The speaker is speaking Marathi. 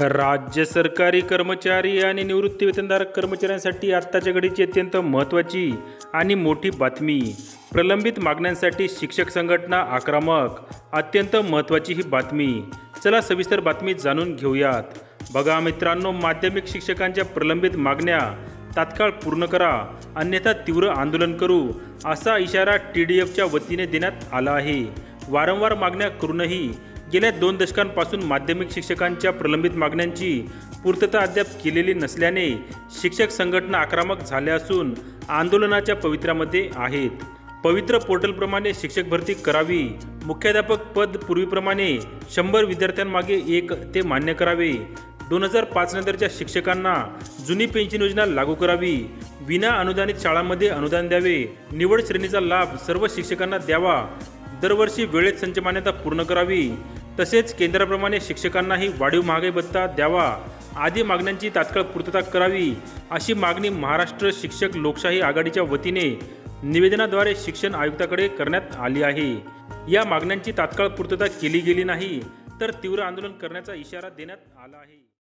राज्य सरकारी कर्मचारी आणि निवृत्तीवेतनधारक कर्मचाऱ्यांसाठी आत्ताच्या घडीची अत्यंत महत्त्वाची आणि मोठी बातमी. प्रलंबित मागण्यांसाठी शिक्षक संघटना आक्रमक. अत्यंत महत्त्वाची ही बातमी. चला सविस्तर बातमी जाणून घेऊयात. बघा मित्रांनो माध्यमिक शिक्षकांच्या प्रलंबित मागण्या. तात्काळ पूर्ण करा. अन्यथा तीव्र आंदोलन करू. असा इशारा टी डी एफच्या वतीने देण्यात आला आहे. वारंवार मागण्या करूनही गेल्या दोन दशकांपासून माध्यमिक शिक्षकांच्या प्रलंबित मागण्यांची पूर्तता अद्याप केलेली नसल्याने शिक्षक संघटना आक्रमक झाल्या असून आंदोलनाच्या पवित्र्यामध्ये आहेत. पवित्र पोर्टलप्रमाणे शिक्षक भरती करावी मुख्याध्यापक पद पूर्वीप्रमाणे शंभर विद्यार्थ्यांमागे एक ते मान्य करावे. दोन हजार पाच नंतरच्या शिक्षकांना जुनी पेन्शन योजना लागू करावी. विना अनुदानित शाळांमध्ये अनुदान द्यावे. निवड श्रेणीचा लाभ सर्व शिक्षकांना द्यावा. दरवर्षी वेळेत संच मान्यता पूर्ण करावी. तसेच केंद्राप्रमाणे शिक्षकांनाही वाढीव महागाई भत्ता द्यावा. आदी मागण्यांची तात्काळ पूर्तता करावी अशी मागणी महाराष्ट्र शिक्षक लोकशाही आघाडीच्या वतीने निवेदनाद्वारे शिक्षण आयुक्ताकडे करण्यात आली आहे. या मागण्यांची तात्काळ पूर्तता केली गेली नाही तर तीव्र आंदोलन करण्याचा इशारा देण्यात आला आहे.